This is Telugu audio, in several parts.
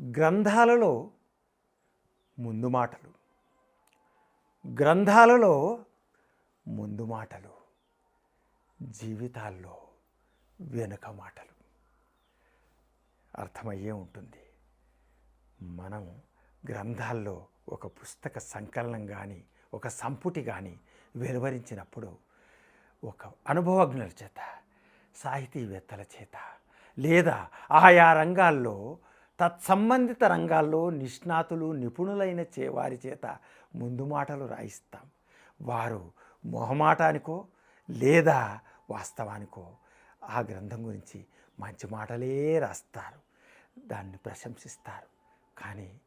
గ్రంథాలలో ముందు మాటలు. గ్రంథాలలో ముందు మాటలు. జీవితాల్లో వెనుక మాటలు. అర్థమయ్యే ఉంటుంది. మనం గ్రంథాల్లో ఒక పుస్తక సంకలనం కానీ ఒక సంపుటి కానీ వెలువరించినప్పుడు ఒక అనుభవజ్ఞుల చేత సాహితీవేత్తల చేత లేదా ఆయా రంగాల్లో తత్సంబంధిత రంగాల్లో నిష్ణాతులు నిపుణులైన చేవారి చేత ముందు మాటలు రాయిస్తాం. వారు మొహమాటానికో లేదా వాస్తవానికో ఆ గ్రంథం గురించి మంచి మాటలే రాస్తారు. దాన్ని ప్రశంసిస్తారు. కానీ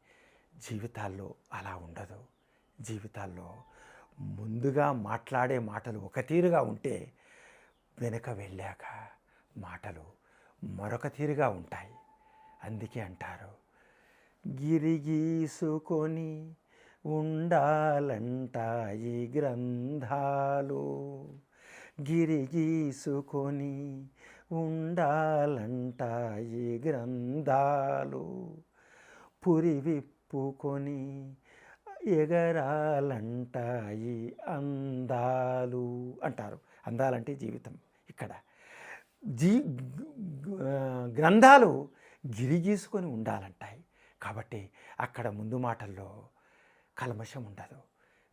జీవితాల్లో అలా ఉండదు. జీవితాల్లో ముందుగా మాట్లాడే మాటలు ఒక తీరుగా ఉంటే వెనుక వెళ్ళాక మాటలు మరొక తీరుగా ఉంటాయి. అందుకే అంటారు. గిరిగీసుకొని ఉండాలంట ఈ గ్రంథాలు. గిరిగీసుకొని ఉండాలంట ఈ గ్రంథాలు. పురి విప్పుకొని ఎగరాలంట ఈ అందాలు అంటారు. అందాలంటే జీవితం ఇక్కడ. జీ గ్రంథాలు గిరిగీసుకొని ఉండాలంటాయి. కాబట్టి అక్కడ ముందు మాటల్లో కల్మషం ఉండదు.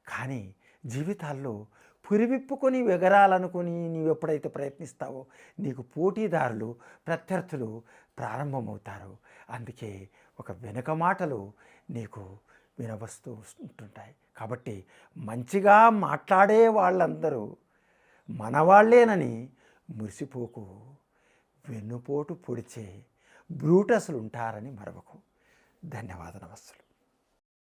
కానీ జీవితాల్లో పురివిప్పుకొని ఎగరాలనుకుని నీవు ఎప్పుడైతే ప్రయత్నిస్తావో నీకు పోటీదారులు ప్రత్యర్థులు ప్రారంభమవుతారు. అందుకే ఒక వెనుక మాటలు నీకు వినవస్తూ ఉంటుంటాయి. కాబట్టి మంచిగా మాట్లాడే వాళ్ళందరూ మనవాళ్ళేనని మురిసిపోకు. వెన్నుపోటు పొడిచే బ్రూటస్లు ఉంటారని మరవకు. ధన్యవాద నమస్సులు